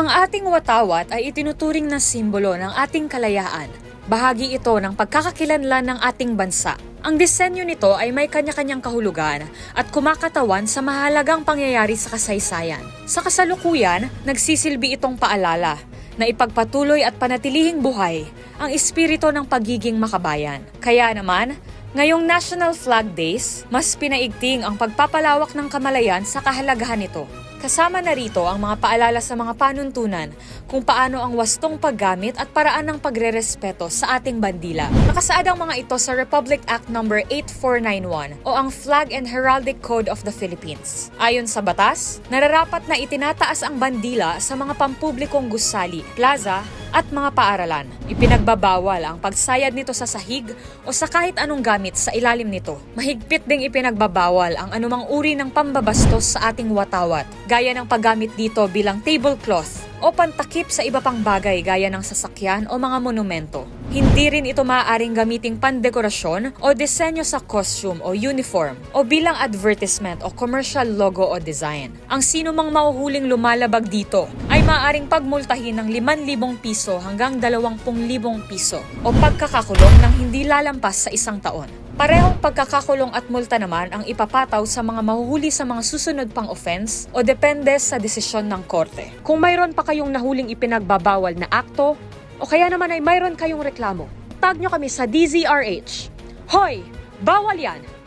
Ang ating watawat ay itinuturing na simbolo ng ating kalayaan. Bahagi ito ng pagkakakilanlan ng ating bansa. Ang disenyo nito ay may kanya-kanyang kahulugan at kumakatawan sa mahalagang pangyayari sa kasaysayan. Sa kasalukuyan, nagsisilbi itong paalala na ipagpatuloy at panatilihing buhay ang espiritu ng pagiging makabayan. Kaya naman, ngayong National Flag Days, mas pinaigting ang pagpapalawak ng kamalayan sa kahalagahan nito. Kasama na rito ang mga paalala sa mga panuntunan kung paano ang wastong paggamit at paraan ng pagrerespeto sa ating bandila. Nakasaad ang mga ito sa Republic Act No. 8491 o ang Flag and Heraldic Code of the Philippines. Ayon sa batas, nararapat na itinataas ang bandila sa mga pampublikong gusali, plaza, at mga paaralan. Ipinagbabawal ang pagsayad nito sa sahig o sa kahit anong gamit sa ilalim nito. Mahigpit ding ipinagbabawal ang anumang uri ng pambabastos sa ating watawat, gaya ng paggamit dito bilang tablecloth o pantakip sa iba pang bagay gaya ng sasakyan o mga monumento. Hindi rin ito maaaring gamiting pandekorasyon o disenyo sa costume o uniform o bilang advertisement o commercial logo o design. Ang sino mang mauhuling lumalabag dito ay maaaring pagmultahin ng 5,000 piso hanggang 20,000 piso o pagkakakulong ng hindi lalampas sa isang taon. Parehong pagkakakulong at multa naman ang ipapataw sa mga mahuhuli sa mga susunod pang offense o depende sa desisyon ng korte. Kung mayroon pa kayong nahuling ipinagbabawal na akto o kaya naman ay mayroon kayong reklamo, tag nyo kami sa DZRH. Hoy! Bawal yan!